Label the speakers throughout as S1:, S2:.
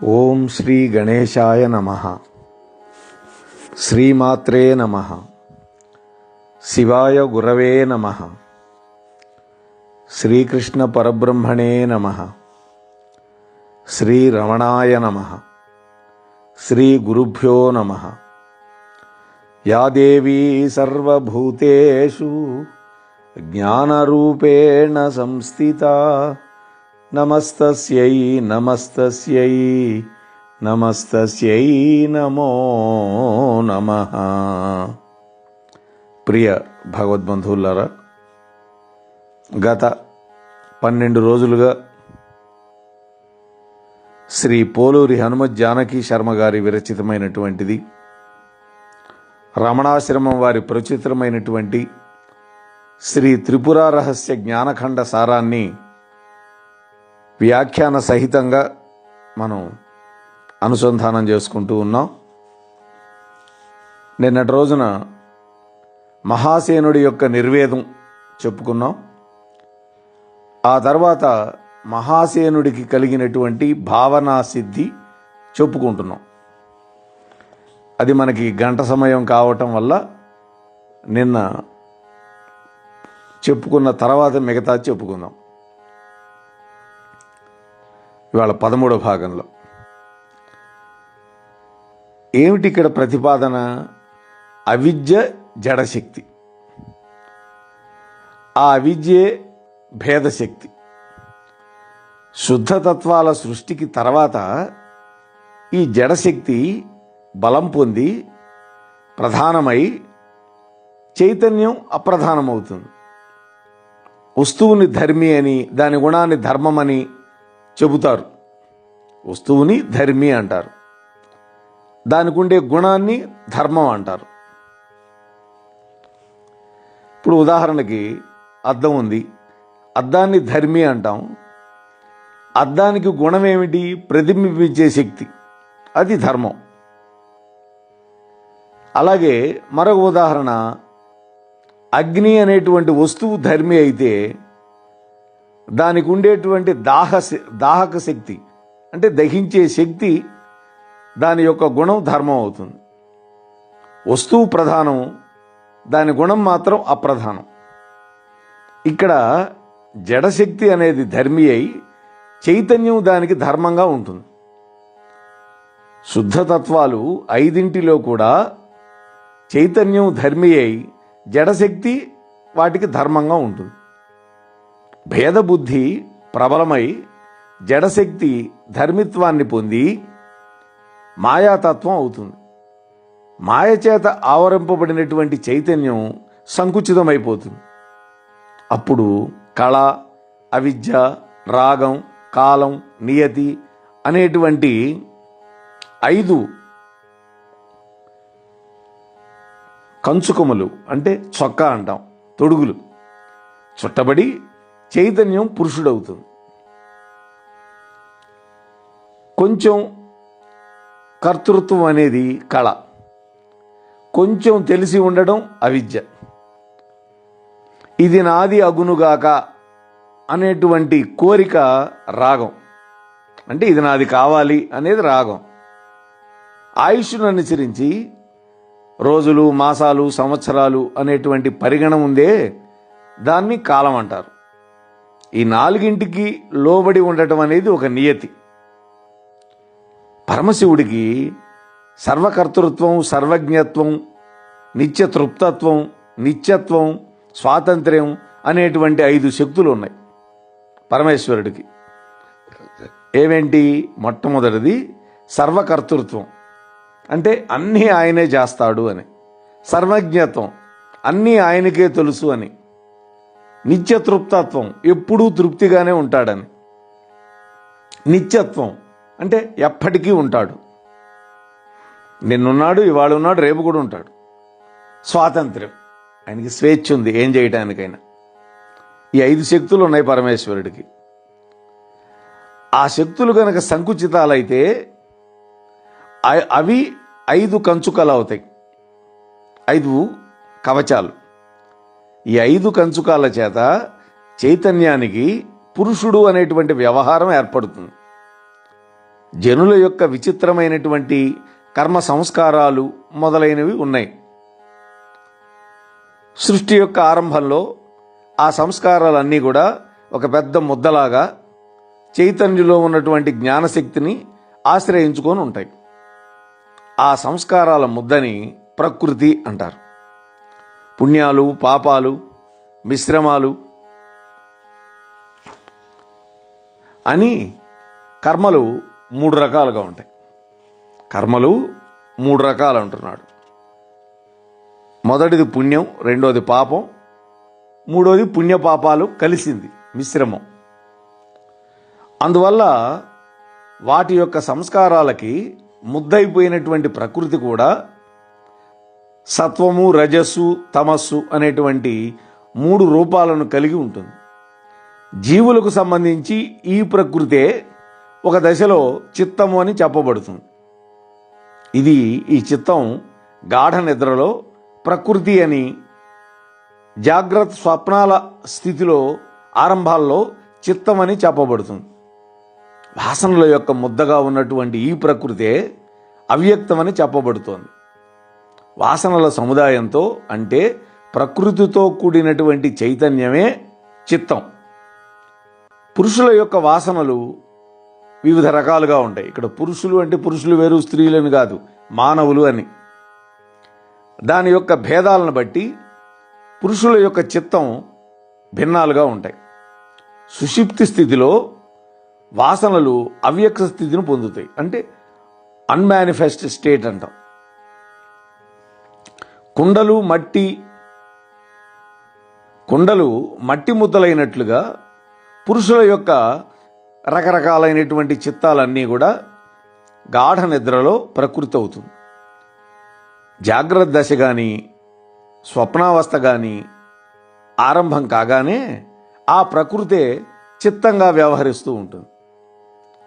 S1: ఓం శ్రీ గణేశాయ నమ శ్రీమాత్రే నమ శివాయ గురవే నమ శ్రీకృష్ణ పరబ్రహ్మణే నమ శ్రీరమణాయ నమ శ్రీ గురుభ్యో నమ యా దేవీ సర్వభూతేషు జ్ఞానరూపేణ సంస్థితా నమస్తస్యై నమస్తస్యై నమస్తస్యై నమో నమ. ప్రియ భగవద్బంధువులారా గత పన్నెండు రోజులుగా శ్రీ పోలూరి హనుమత్ జానకి శర్మ గారి విరచితమైనటువంటిది రమణాశ్రమం వారి ప్రచురితమైనటువంటి శ్రీ త్రిపుర రహస్య జ్ఞానఖండ సారాన్ని వ్యాఖ్యాన సహితంగా మనం అనుసంధానం చేసుకుంటూ ఉన్నాం. నిన్నటి రోజున మహాసేనుడి యొక్క నిర్వేదం చెప్పుకున్నాం. ఆ తర్వాత మహాసేనుడికి కలిగినటువంటి భావనా సిద్ధి చెప్పుకుంటున్నాం. అది మనకి గంట సమయం కావటం వల్ల నిన్న చెప్పుకున్న తర్వాత మిగతా చెప్పుకుందాం. ఇవాళ పదమూడో భాగంలో. ఏమిటి ఇక్కడ ప్రతిపాదన? అవిద్య జడశక్తి. ఆ అవిద్యే భేదశక్తి. శుద్ధతత్వాల సృష్టికి తర్వాత ఈ జడశక్తి బలం పొంది ప్రధానమై చైతన్యం అప్రధానమవుతుంది. వస్తువుని ధర్మి అని దాని గుణాన్ని ధర్మమని చెబుతారు. వస్తువుని ధర్మి అంటారు. దానికి ఉండే గుణాన్ని ధర్మం అంటారు. ఇప్పుడు ఉదాహరణకి అద్దం ఉంది. అద్దాన్ని ధర్మి అంటాం. అద్దానికి గుణం ఏమిటి ప్రతిబింబించే శక్తి. అది ధర్మం. అలాగే మరొక ఉదాహరణ అగ్ని అనేటువంటి వస్తువు ధర్మి అయితే దానికి ఉండేటువంటి దాహ దాహక శక్తి అంటే దహించే శక్తి దాని యొక్క గుణం ధర్మం అవుతుంది. వస్తువు ప్రధానం దాని గుణం మాత్రం అప్రధానం. ఇక్కడ జడశక్తి అనేది ధర్మి అయి చైతన్యం దానికి ధర్మంగా ఉంటుంది. శుద్ధతత్వాలు ఐదింటిలో కూడా చైతన్యం ధర్మి అయి జడశక్తి వాటికి ధర్మంగా ఉంటుంది. భేదబుద్ధి ప్రబలమై జడశక్తి ధర్మిత్వాన్ని పొంది మాయాతత్వం అవుతుంది. మాయచేత ఆవరింపబడినటువంటి చైతన్యం సంకుచితమైపోతుంది. అప్పుడు కళ అవిద్య రాగం కాలం నియతి అనేటువంటి ఐదు కంచుకొములు అంటే చొక్కా అంటాం తొడుగులు. చుట్టబడి చైతన్యం పురుషుడవుతుంది. కొంచెం కర్తృత్వం అనేది కళ. కొంచెం తెలిసి ఉండడం అవిద్య. ఇది నాది అగునుగాక అనేటువంటి కోరిక రాగం. అంటే ఇది నాది కావాలి అనేది రాగం. ఆయుష్ను అనుసరించి రోజులు మాసాలు సంవత్సరాలు అనేటువంటి పరిగణం ఉందే దాన్ని కాలం అంటారు. ఈ నాలుగింటికి లోబడి ఉండటం అనేది ఒక నియతి. పరమశివుడికి సర్వకర్తృత్వం సర్వజ్ఞత్వం నిత్య తృప్తత్వం నిత్యత్వం స్వాతంత్ర్యం అనేటువంటి ఐదు శక్తులు ఉన్నాయి పరమేశ్వరుడికి. ఏమేంటి? మొట్టమొదటిది సర్వకర్తృత్వం. అంటే అన్నీ ఆయనే చేస్తాడు అని. సర్వజ్ఞత్వం. అన్నీ ఆయనకే తెలుసు అని. నిత్య తృప్తత్వం ఎప్పుడూ తృప్తిగానే ఉంటాడని. నిత్యత్వం అంటే ఎప్పటికీ ఉంటాడు. నిన్నున్నాడు ఇవాళ ఉన్నాడు రేపు కూడా ఉంటాడు. స్వాతంత్ర్యం. ఆయనకి స్వేచ్ఛ ఉంది ఏం చేయటానికైనా. ఈ ఐదు శక్తులు ఉన్నాయి పరమేశ్వరుడికి. ఆ శక్తులు కనుక సంకుచితాలైతే అవి ఐదు కంచుకలు అవుతాయి. ఐదు కవచాలు. ఈ ఐదు కంచుకాల చేత చైతన్యానికి పురుషుడు అనేటువంటి వ్యవహారం ఏర్పడుతుంది. జనుల యొక్క విచిత్రమైనటువంటి కర్మ సంస్కారాలు మొదలైనవి ఉన్నాయి. సృష్టి యొక్క ఆరంభంలో ఆ సంస్కారాలన్నీ కూడా ఒక పెద్ద ముద్దలాగా చైతన్యంలో ఉన్నటువంటి జ్ఞానశక్తిని ఆశ్రయించుకొని ఉంటాయి. ఆ సంస్కారాల ముద్దని ప్రకృతి అంటారు. పుణ్యాలు పాపాలు మిశ్రమాలు అని కర్మలు మూడు రకాలుగా ఉంటాయి. కర్మలు మూడు రకాలు అంటున్నాడు. మొదటిది పుణ్యం రెండోది పాపం మూడోది పుణ్యపాపాలు కలిసింది మిశ్రమం. అందువల్ల వాటి యొక్క సంస్కారాలకి ముద్దైపోయినటువంటి ప్రకృతి కూడా సత్వము రజస్సు తమస్సు అనేటువంటి మూడు రూపాలను కలిగి ఉంటుంది. జీవులకు సంబంధించి ఈ ప్రకృతే ఒక దశలో చిత్తము అని చెప్పబడుతుంది. ఇది ఈ చిత్తం గాఢ నిద్రలో ప్రకృతి అని జాగ్రత్త స్వప్నాల స్థితిలో ఆరంభాల్లో చిత్తం అని చెప్పబడుతుంది. వాసనల యొక్క ముద్దగా ఉన్నటువంటి ఈ ప్రకృతే అవ్యక్తమని చెప్పబడుతోంది. వాసనల సముదాయంతో అంటే ప్రకృతితో కూడినటువంటి చైతన్యమే చిత్తం. పురుషుల యొక్క వాసనలు వివిధ రకాలుగా ఉంటాయి. ఇక్కడ పురుషులు అంటే పురుషులు వేరు స్త్రీలని కాదు మానవులు అని. దాని యొక్క భేదాలను బట్టి పురుషుల యొక్క చిత్తం భిన్నాలుగా ఉంటాయి. సుషిప్తి స్థితిలో వాసనలు అవ్యక్త స్థితిని పొందుతాయి. అంటే అన్మానిఫెస్ట్ స్టేట్ అంటాం. కుండలు మట్టి కుండలు మట్టి ముద్దలైనట్లుగా పురుషుల యొక్క రకరకాలైనటువంటి చిత్తాలన్నీ కూడా గాఢ నిద్రలో ప్రకృతి అవుతుంది జాగ్రత్త దశ కానీ స్వప్నావస్థ కానీ ఆరంభం కాగానే ఆ ప్రకృతే చిత్తంగా వ్యవహరిస్తూ ఉంటుంది.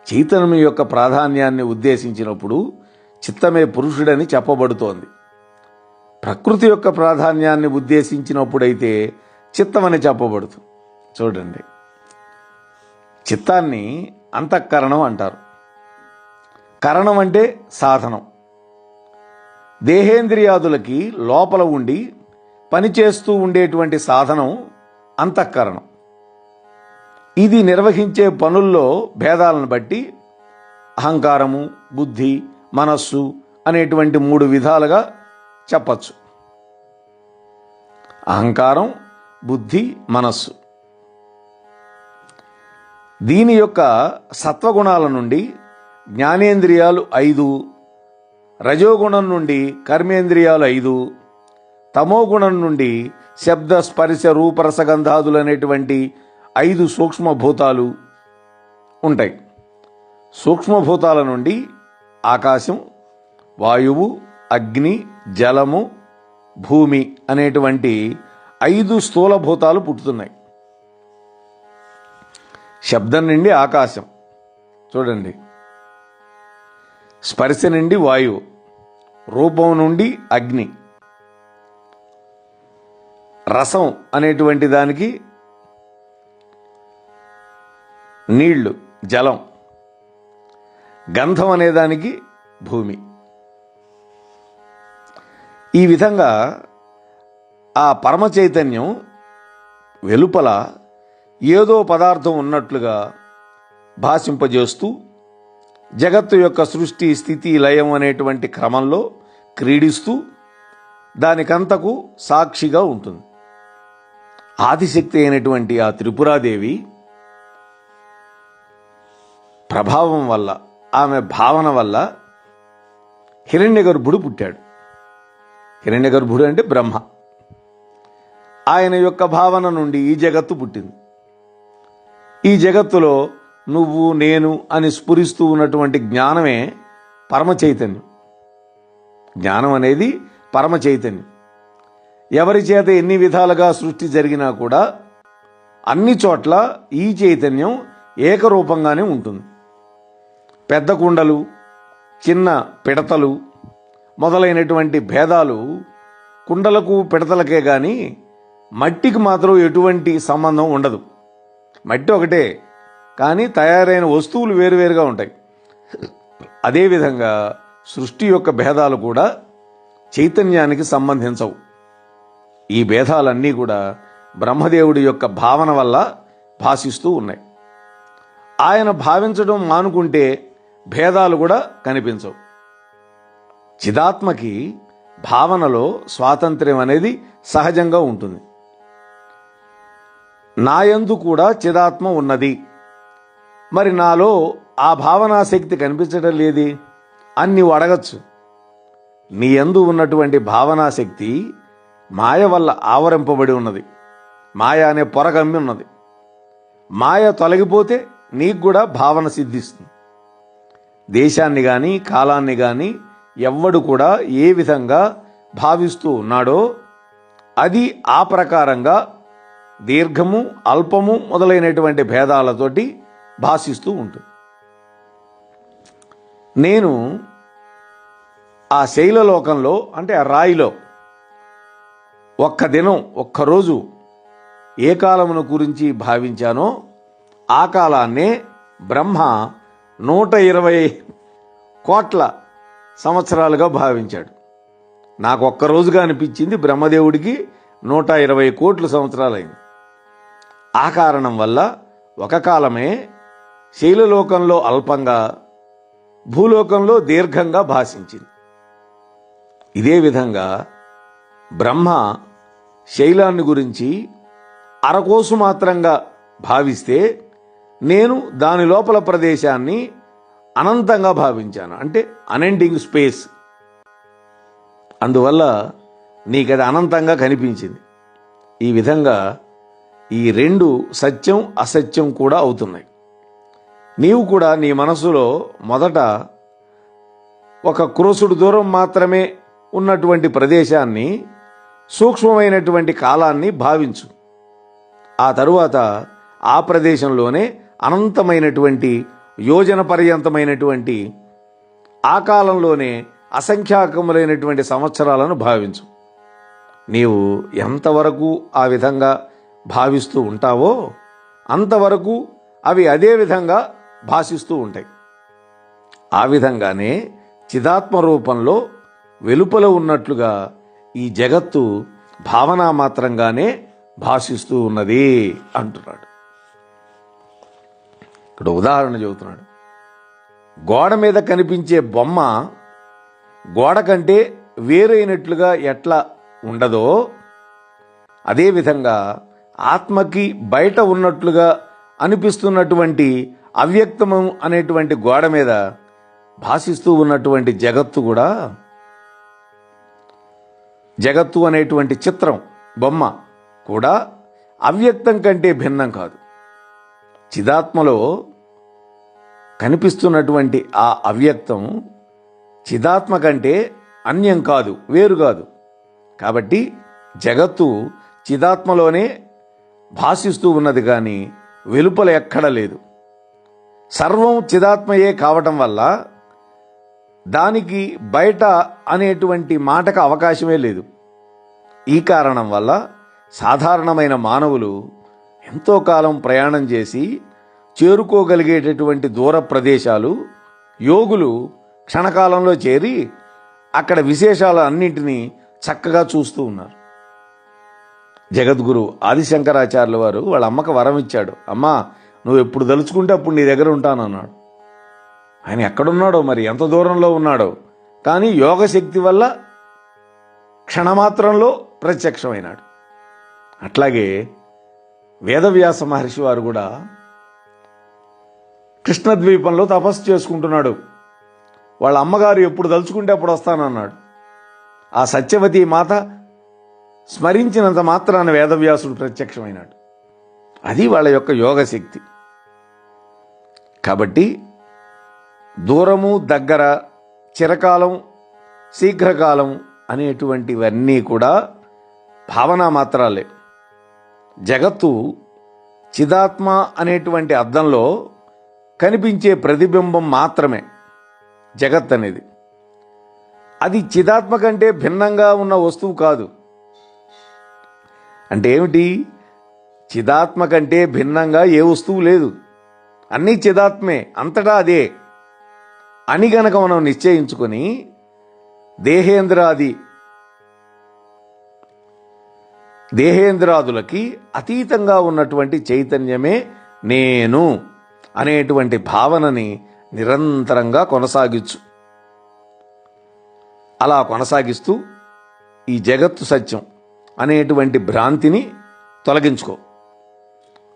S1: చైతన్యం యొక్క ప్రాధాన్యాన్ని ఉద్దేశించినప్పుడు చిత్తమే పురుషుడని చెప్పబడుతోంది. ప్రకృతి యొక్క ప్రాధాన్యాన్ని ఉద్దేశించినప్పుడైతే చిత్తమని చెప్పబడుతుంది. చూడండి. చిత్తాన్ని అంతఃకరణం అంటారు. కరణం అంటే సాధనం. దేహేంద్రియాదులకి లోపల ఉండి పనిచేస్తూ ఉండేటువంటి సాధనం అంతఃకరణం. ఇది నిర్వహించే పనుల్లో భేదాలను బట్టి అహంకారము బుద్ధి మనస్సు అనేటువంటి మూడు విధాలుగా చెప్పచ్చు. అహంకారం బుద్ధి మనస్సు. దీని యొక్క సత్వగుణాల నుండి జ్ఞానేంద్రియాలు ఐదు రజోగుణం నుండి కర్మేంద్రియాలు ఐదు తమోగుణం నుండి శబ్ద స్పర్శ రూపరసగంధాదులు అనేటువంటి ఐదు సూక్ష్మభూతాలు ఉంటాయి. సూక్ష్మభూతాల నుండి ఆకాశం వాయువు అగ్ని జలము భూమి అనేటువంటి ఐదు స్థూలభూతాలు పుట్టుతున్నాయి. శబ్దం నుండి ఆకాశం. చూడండి. స్పర్శ నుండి వాయువు. రూపం నుండి అగ్ని. రసం అనేటువంటి దానికి నీళ్ళు జలం. గంధం అనేదానికి భూమి. ఈ విధంగా ఆ పరమ చైతన్యం వెలుపల ఏదో పదార్థం ఉన్నట్లుగా భాషింపజేస్తూ జగత్తు యొక్క సృష్టి స్థితి లయం అనేటువంటి క్రమంలో క్రీడిస్తూ దానికంతకు సాక్షిగా ఉంటుంది. ఆదిశక్తి అయినటువంటి ఆ త్రిపురాదేవి ప్రభావం వల్ల ఆమె భావన వల్ల హిరణ్యగర్భుడు పుట్టాడు. హిరణ్యగర్భుడు అంటే బ్రహ్మ. ఆయన యొక్క భావన నుండి ఈ జగత్తు పుట్టింది. ఈ జగత్తులో నువ్వు నేను అని స్ఫురిస్తూ ఉన్నటువంటి జ్ఞానమే పరమ చైతన్యం. జ్ఞానం అనేది పరమ చైతన్యం. ఎవరి చేత ఎన్ని విధాలుగా సృష్టి జరిగినా కూడా అన్ని చోట్ల ఈ చైతన్యం ఏకరూపంగానే ఉంటుంది. పెద్ద కుండలు చిన్న పిడతలు మొదలైనటువంటి భేదాలు కుండలకు పిడతలకే కానీ మట్టికి మాత్రం ఎటువంటి సంబంధం ఉండదు. మట్టి ఒకటే కానీ తయారైన వస్తువులు వేరువేరుగా ఉంటాయి. అదేవిధంగా సృష్టి యొక్క భేదాలు కూడా చైతన్యానికి సంబంధించవు. ఈ భేదాలన్నీ కూడా బ్రహ్మదేవుడి యొక్క భావన వల్ల భాషిస్తూ ఉన్నాయి. ఆయన భావించడం మానుకుంటే భేదాలు కూడా కనిపించవు. చిదాత్మకి భావనలో స్వాతంత్ర్యం అనేది సహజంగా ఉంటుంది. నాయందు కూడా చిదాత్మ ఉన్నది. మరి నాలో ఆ భావనా శక్తి కనిపించడం లేది? అని నీవు అడగచ్చు. నీ యందు ఉన్నటువంటి భావనా శక్తి మాయ వల్ల ఆవరింపబడి ఉన్నది. మాయ అనే పొరగమ్మి ఉన్నది. మాయ తొలగిపోతే నీకు కూడా భావన సిద్ధిస్తుంది. దేశాన్ని కానీ కాలాన్ని కానీ ఎవ్వడు కూడా ఏ విధంగా భావిస్తూ ఉన్నాడో అది ఆ ప్రకారంగా దీర్ఘము అల్పము మొదలైనటువంటి భేదాలతోటి భాషిస్తూ ఉంటుంది. నేను ఆ శైలలోకంలో అంటే ఆ రాయిలో ఒక్క దినం ఒక్కరోజు ఏ కాలమును గురించి భావించానో ఆ కాలాన్నే బ్రహ్మ నూట ఇరవై కోట్ల సంవత్సరాలుగా భావించాడు. నాకు ఒక్క రోజుగా అనిపించింది బ్రహ్మదేవుడికి నూట ఇరవై కోట్ల సంవత్సరాలైంది. ఆ కారణం వల్ల ఒక కాలమే శైలలోకంలో అల్పంగా భూలోకంలో దీర్ఘంగా భాషించింది. ఇదే విధంగా బ్రహ్మ శైలాన్ని గురించి అరకోసు మాత్రంగా భావిస్తే నేను దాని లోపల ప్రదేశాన్ని అనంతంగా భావించాను. అంటే అనెండింగ్ స్పేస్ అందువల్ల నీకు అది అనంతంగా కనిపించింది. ఈ విధంగా ఈ రెండు సత్యం అసత్యం కూడా అవుతున్నాయి. నీవు కూడా నీ మనసులో మొదట ఒక క్రోసుడు దూరం మాత్రమే ఉన్నటువంటి ప్రదేశాన్ని సూక్ష్మమైనటువంటి కాలాన్ని భావించు. ఆ తరువాత ఆ ప్రదేశంలోనే అనంతమైనటువంటి యోజన పర్యంతమైనటువంటి ఆ కాలంలోనే అసంఖ్యాకములైనటువంటి సంవత్సరాలను భావించు. నీవు ఎంతవరకు ఆ విధంగా భావిస్తూ ఉంటావో అంతవరకు అవి అదే విధంగా భాషిస్తూ ఉంటాయి. ఆ విధంగానే చిదాత్మ రూపంలో వెలుపల ఉన్నట్లుగా ఈ జగత్తు భావన మాత్రంగానే భాషిస్తూ ఉన్నది అంటున్నాడు. ఇక్కడ ఉదాహరణ చెబుతున్నాడు. గోడ మీద కనిపించే బొమ్మ గోడ కంటే వేరైనట్లుగా ఎట్లా ఉండదో అదేవిధంగా ఆత్మకి బయట ఉన్నట్లుగా అనిపిస్తున్నటువంటి అవ్యక్తమం అనేటువంటి గోడ మీద భాషిస్తూ ఉన్నటువంటి జగత్తు కూడా జగత్తు అనేటువంటి చిత్రం బొమ్మ కూడా అవ్యక్తం కంటే భిన్నం కాదు. చిదాత్మలో కనిపిస్తున్నటువంటి ఆ అవ్యక్తం చిదాత్మ కంటే అన్యం కాదు వేరు కాదు. కాబట్టి జగత్తు చిదాత్మలోనే భాషిస్తూ ఉన్నది కానీ వెలుపల ఎక్కడ లేదు. సర్వం చిదాత్మయే కావటం వల్ల దానికి బయట అనేటువంటి మాటకు అవకాశమే లేదు. ఈ కారణం వల్ల సాధారణమైన మానవులు ఎంతో కాలం ప్రయాణం చేసి చేరుకోగలిగేటటువంటి దూర ప్రదేశాలు యోగులు క్షణకాలంలో చేరి అక్కడ విశేషాల అన్నింటినీ చక్కగా చూస్తూ ఉన్నారు. జగద్గురు ఆదిశంకరాచార్యుల వారు వాళ్ళ అమ్మకు వరం ఇచ్చాడు. అమ్మా నువ్వు ఎప్పుడు తలుచుకుంటే అప్పుడు నీ దగ్గర ఉంటానన్నాడు ఆయన ఎక్కడున్నాడో మరి? ఎంత దూరంలో ఉన్నాడో? కానీ యోగశక్తి వల్ల క్షణమాత్రంలో ప్రత్యక్షమైనాడు. అట్లాగే వేదవ్యాస మహర్షి వారు కూడా కృష్ణద్వీపంలో తపస్సు చేసుకుంటున్నాడు. వాళ్ళ అమ్మగారు ఎప్పుడు తలుచుకుంటే అప్పుడు వస్తానన్నాడు. ఆ సత్యవతి మాత స్మరించినంత మాత్రాన వేదవ్యాసుడు ప్రత్యక్షమైనాడు. అది వాళ్ళ యొక్క యోగశక్తి. కాబట్టి దూరము దగ్గర చిరకాలం శీఘ్రకాలం అనేటువంటివన్నీ కూడా భావన మాత్రాలే. జగత్తు చిదాత్మ అనేటువంటి అర్థంలో కనిపించే ప్రతిబింబం మాత్రమే జగత్ అనేది. అది చిదాత్మ కంటే భిన్నంగా ఉన్న వస్తువు కాదు. అంటే ఏమిటి? చిదాత్మ కంటే భిన్నంగా ఏ వస్తువు లేదు. అన్నీ చిదాత్మే అంతటా అదే. అని గనక మనం నిశ్చయించుకొని దేహేంద్రాది దేహేంద్రాదులకి అతీతంగా ఉన్నటువంటి చైతన్యమే నేను. అనేటువంటి భావనని నిరంతరంగా కొనసాగించు. అలా కొనసాగిస్తూ ఈ జగత్తు సత్యం అనేటువంటి భ్రాంతిని తొలగించుకో.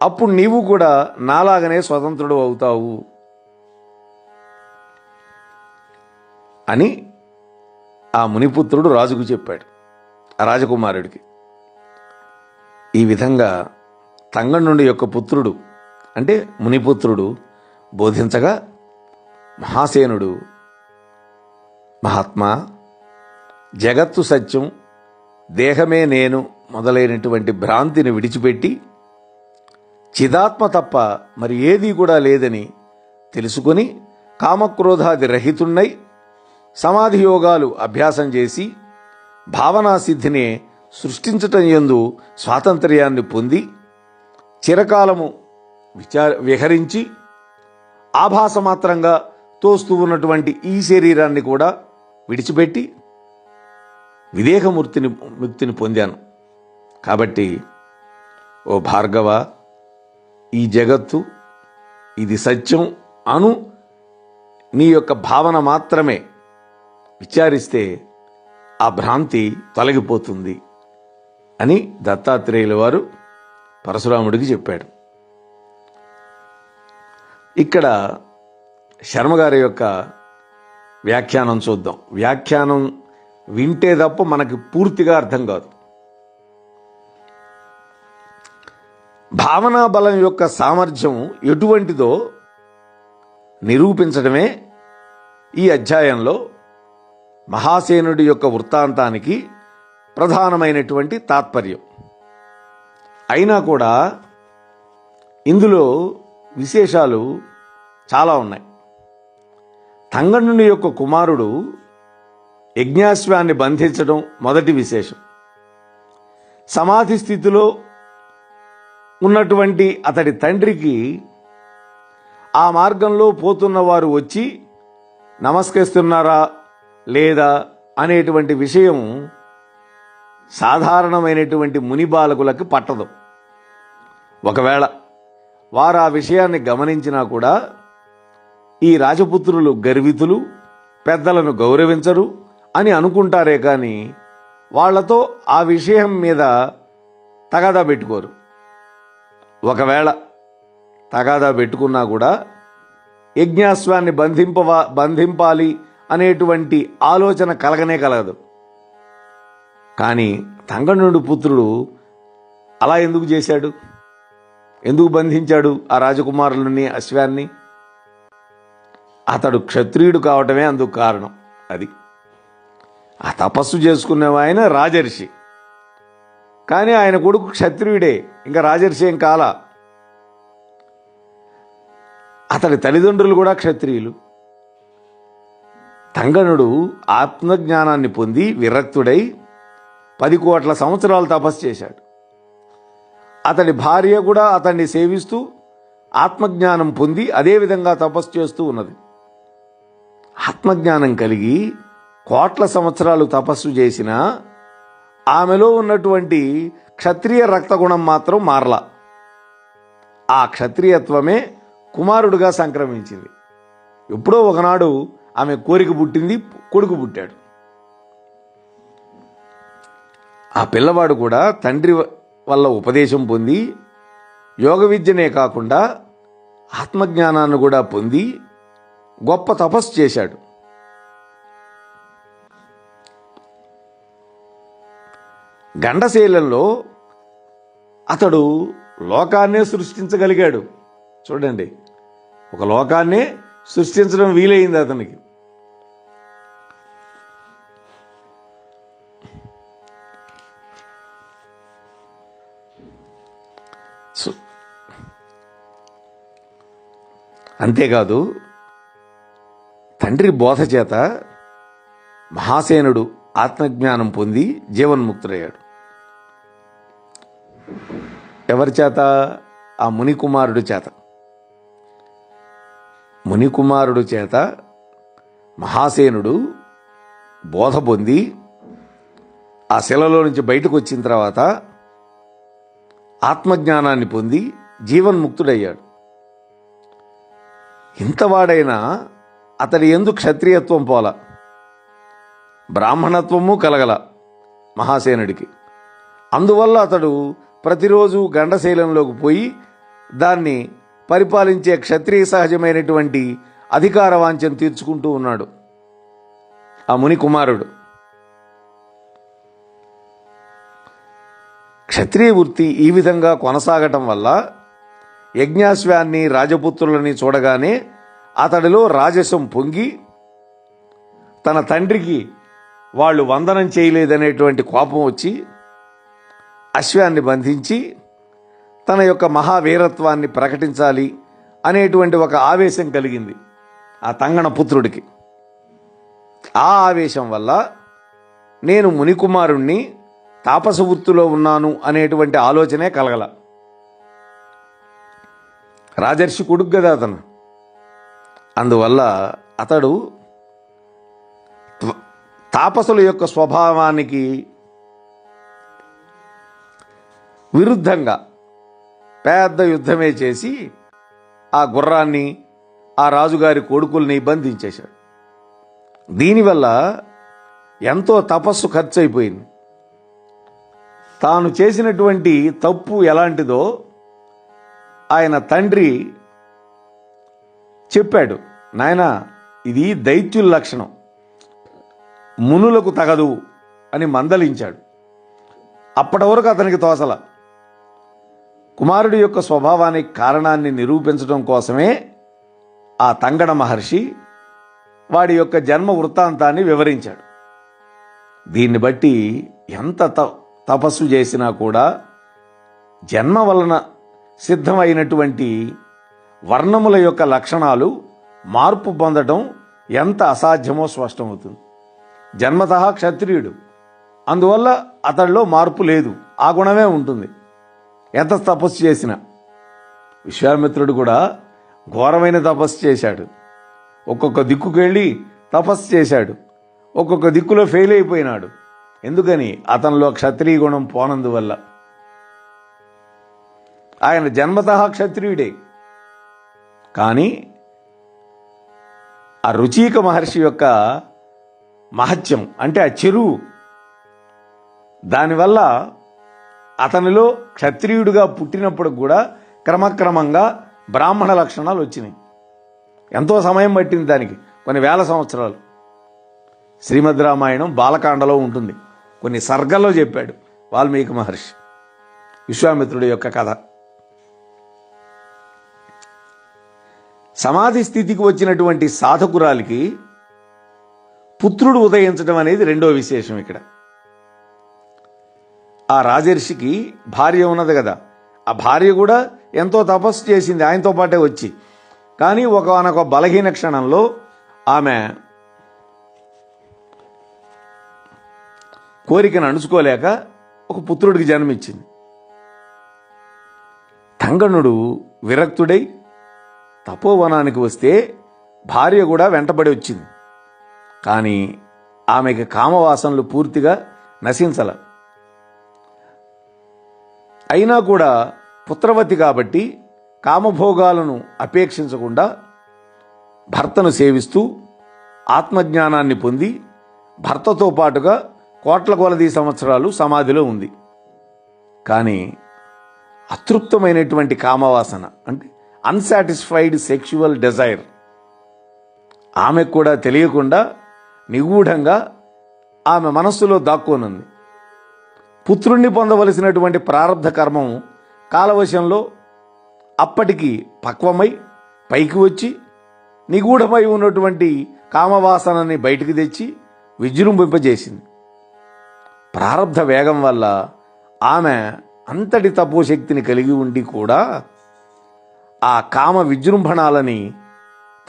S1: అప్పుడు నీవు కూడా నాలాగనే స్వతంత్రుడు అవుతావు అని ఆ మునిపుత్రుడు రాజుకు చెప్పాడు ఆ రాజకుమారుడికి. ఈ విధంగా తంగణుడి యొక్క పుత్రుడు అంటే మునిపుత్రుడు బోధించగా మహాసేనుడు మహాత్మా జగత్తు సత్యం దేహమే నేను మొదలైనటువంటి భ్రాంతిని విడిచిపెట్టి చిదాత్మ తప్ప మరి ఏదీ కూడా లేదని తెలుసుకొని కామక్రోధాది రహితున్నై సమాధి యోగాలు అభ్యాసం చేసి భావనా సిద్ధిని సృష్టించటం యందు స్వాతంత్ర్యాన్ని పొంది చిరకాలము విచార విహరించి ఆభాస మాత్రంగా తోస్తూ ఉన్నటువంటి ఈ శరీరాన్ని కూడా విడిచిపెట్టి విదేహమూర్తిని ముక్తిని పొందాను. కాబట్టి ఓ భార్గవ ఈ జగత్తు ఇది సత్యం అను నీ యొక్క భావన మాత్రమే. విచారిస్తే ఆ భ్రాంతి తొలగిపోతుంది అని దత్తాత్రేయుల వారు పరశురాముడికి చెప్పాడు. ఇక్కడ శర్మగారి యొక్క వ్యాఖ్యానం చూద్దాం. వ్యాఖ్యానం వింటే తప్ప మనకి పూర్తిగా అర్థం కాదు. భావనా బలం యొక్క సామర్థ్యం ఎటువంటిదో నిరూపించడమే ఈ అధ్యాయంలో మహాసేనుడి యొక్క వృత్తాంతానికి ప్రధానమైనటువంటి తాత్పర్యం. అయినా కూడా ఇందులో విశేషాలు చాలా ఉన్నాయి. తంగనుని యొక్క కుమారుడు యజ్ఞాశ్వాన్ని బంధించడం మొదటి విశేషం. సమాధి స్థితిలో ఉన్నటువంటి అతడి తండ్రికి ఆ మార్గంలో పోతున్న వారు వచ్చి నమస్కరిస్తున్నారా? లేదా? అనేటువంటి విషయం సాధారణమైనటువంటి ముని బాలకులకు పట్టదు. ఒకవేళ వారు ఆ విషయాన్ని గమనించినా కూడా ఈ రాజపుత్రులు గర్వితులు పెద్దలను గౌరవించరు అని అనుకుంటారే కానీ వాళ్ళతో ఆ విషయం మీద తగాదా పెట్టుకోరు. ఒకవేళ తగాదా పెట్టుకున్నా కూడా యజ్ఞాశ్వాన్ని బంధింపవా బంధింపాలి అనేటువంటి ఆలోచన కలగనే కలగదు. కానీ తంగనుడు పుత్రుడు అలా ఎందుకు చేశాడు? ఎందుకు బంధించాడు ఆ రాజకుమారులని అశ్వాన్ని? అతడు క్షత్రియుడు కావటమే అందుకు కారణం. అది. ఆ తపస్సు చేసుకునే ఆయన రాజర్షి. కానీ ఆయన కొడుకు క్షత్రియుడే. ఇంకా రాజర్షి ఏం కాల? అతడి తల్లిదండ్రులు కూడా క్షత్రియులు. తంగనుడు ఆత్మజ్ఞానాన్ని పొంది విరక్తుడై పది కోట్ల సంవత్సరాలు తపస్సు చేశాడు. అతడి భార్య కూడా అతన్ని సేవిస్తూ ఆత్మజ్ఞానం పొంది అదేవిధంగా తపస్సు చేస్తూ ఉన్నది. ఆత్మజ్ఞానం కలిగి కోట్ల సంవత్సరాలు తపస్సు చేసిన ఆమెలో ఉన్నటువంటి క్షత్రియ రక్తగుణం మాత్రం మారలా. ఆ క్షత్రియత్వమే కుమారుడుగా సంక్రమించింది. ఎప్పుడో ఒకనాడు ఆమె కోరిక పుట్టింది కొడుకు పుట్టాడు. ఆ పిల్లవాడు కూడా తండ్రి వల్ల ఉపదేశం పొంది యోగ విద్యనే కాకుండా ఆత్మజ్ఞానాన్ని కూడా పొంది గొప్ప తపస్సు చేశాడు. గండశీలంలో అతడు లోకాన్నే సృష్టించగలిగాడు. చూడండి ఒక లోకాన్నే సృష్టించడం వీలైంది అతనికి. అంతేకాదు తండ్రి బోధ చేత మహాసేనుడు ఆత్మజ్ఞానం పొంది జీవన్ముక్తుడయ్యాడు. ఎవరి చేత? ఆ మునికుమారుడు చేత. మునికుమారుడు చేత మహాసేనుడు బోధ పొంది ఆ శిలలో నుంచి బయటకు వచ్చిన తర్వాత ఆత్మజ్ఞానాన్ని పొంది జీవన్ముక్తుడయ్యాడు. ఇంతవాడైనా అతడి ఎందు క్షత్రియత్వం పోల. బ్రాహ్మణత్వము కలగల మహాసేనుడికి. అందువల్ల అతడు ప్రతిరోజు గండశైలంలోకి పోయి దాన్ని పరిపాలించే క్షత్రియ సహజమైనటువంటి అధికార వాంఛను తీర్చుకుంటూ ఉన్నాడు. ఆ ముని కుమారుడు. క్షత్రియ వృత్తి ఈ విధంగా కొనసాగటం వల్ల యజ్ఞాశ్వాన్ని రాజపుత్రులని చూడగానే అతడిలో రాజసం పొంగి తన తండ్రికి వాళ్ళు వందనం చేయలేదనేటువంటి కోపం వచ్చి అశ్వాన్ని బంధించి తన యొక్క మహావీరత్వాన్ని ప్రకటించాలి అనేటువంటి ఒక ఆవేశం కలిగింది ఆ తంగణ పుత్రుడికి. ఆ ఆవేశం వల్ల నేను మునికుమారుణ్ణి తాపస వృత్తిలో ఉన్నాను అనేటువంటి ఆలోచనే కలగల. రాజర్షి కొడుకు కదా అతను. అందువల్ల అతడు తాపసుల యొక్క స్వభావానికి విరుద్ధంగా పెద్ద యుద్ధమే చేసి ఆ గుర్రాన్ని ఆ రాజుగారి కొడుకుల్ని బంధించేశాడు. దీనివల్ల ఎంతో తపస్సు ఖర్చు అయిపోయింది తాను చేసినటువంటి తప్పు ఎలాంటిదో ఆయన తండ్రి చెప్పాడు నాయన ఇది దైత్యుల లక్షణం. మునులకు తగదు అని మందలించాడు. అప్పటి వరకు అతనికి తోసల. కుమారుడి యొక్క స్వభావానికి కారణాన్ని నిరూపించడం కోసమే ఆ తంగడ మహర్షి వాడి యొక్క జన్మ వృత్తాంతాన్ని వివరించాడు. దీన్ని బట్టి ఎంత త తపస్సు చేసినా కూడా జన్మ వలన సిద్ధమైనటువంటి వర్ణముల యొక్క లక్షణాలు మార్పు పొందడం ఎంత అసాధ్యమో స్పష్టమవుతుంది. జన్మత క్షత్రియుడు. అందువల్ల అతడిలో మార్పు లేదు. ఆ గుణమే ఉంటుంది. ఎంత తపస్సు చేసినా. విశ్వామిత్రుడు కూడా ఘోరమైన తపస్సు చేశాడు. ఒక్కొక్క దిక్కుకు వెళ్ళి తపస్సు చేశాడు. ఒక్కొక్క దిక్కులో ఫెయిల్ అయిపోయినాడు. ఎందుకని? అతనిలో క్షత్రియ గుణం పోనందువల్ల. ఆయన జన్మత క్షత్రియుడే. కానీ ఆ రుచీక మహర్షి యొక్క మహత్యం అంటే ఆ చెరువు దానివల్ల అతనిలో క్షత్రియుడిగా పుట్టినప్పుడు కూడా క్రమక్రమంగా బ్రాహ్మణ లక్షణాలు వచ్చినాయి. ఎంతో సమయం పట్టింది దానికి కొన్ని వేల సంవత్సరాలు. శ్రీమద్ రామాయణం బాలకాండలో ఉంటుంది. కొన్ని సర్గల్లో చెప్పాడు వాల్మీకి మహర్షి విశ్వామిత్రుడి యొక్క కథ. సమాధి స్థితికి వచ్చినటువంటి సాధకురాలికి పుత్రుడు ఉదయించడం అనేది రెండో విశేషం ఇక్కడ. ఆ రాజర్షికి భార్య ఉన్నది కదా. ఆ భార్య కూడా ఎంతో తపస్సు చేసింది ఆయనతో పాటే వచ్చి. కానీ ఒకనొక బలహీన క్షణంలో ఆమె కోరికను అణుచుకోలేక ఒక పుత్రుడికి జన్మిచ్చింది. తంగణుడు విరక్తుడై తపోవనానికి వస్తే భార్య కూడా వెంటబడి వచ్చింది. కానీ ఆమెకి కామవాసనలు పూర్తిగా నశించల. అయినా కూడా పుత్రవతి కాబట్టి కామభోగాలను అపేక్షించకుండా భర్తను సేవిస్తూ ఆత్మజ్ఞానాన్ని పొంది భర్తతో పాటుగా కోట్ల కొలది సంవత్సరాలు సమాధిలో ఉంది. కానీ అతృప్తమైనటువంటి కామవాసన అంటే అన్సాటిస్ఫైడ్ సెక్షువల్ డిజైర్ ఆమెకు కూడా తెలియకుండా నిగూఢంగా ఆమె మనస్సులో దాక్కోనుంది. పుత్రుణ్ణి పొందవలసినటువంటి ప్రారంధ కర్మం కాలవశంలో అప్పటికి పక్వమై పైకి వచ్చి నిగూఢమై ఉన్నటువంటి కామవాసనని బయటికి తెచ్చి విజృంభింపజేసింది. ప్రారంధ వేగం వల్ల ఆమె అంతటి తపోశక్తిని కలిగి ఉండి కూడా ఆ కామ విజృంభణాలని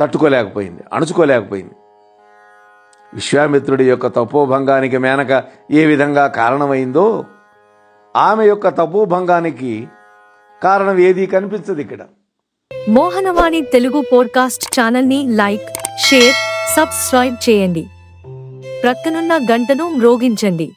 S1: తట్టుకోలేకపోయింది అణుచుకోలేకపోయింది. విశ్వామిత్రుడి యొక్క తపోభంగానికి మేనక ఏ విధంగా కారణమైందో ఆమె యొక్క తపోభంగానికి కారణం ఏది కనిపించదు ఇక్కడ.
S2: మోహనవాణి తెలుగు పోడ్కాస్ట్ ఛానల్ని లైక్ షేర్ సబ్స్క్రైబ్ చేయండి. ప్రక్కనున్న గంటను మ్రోగించండి.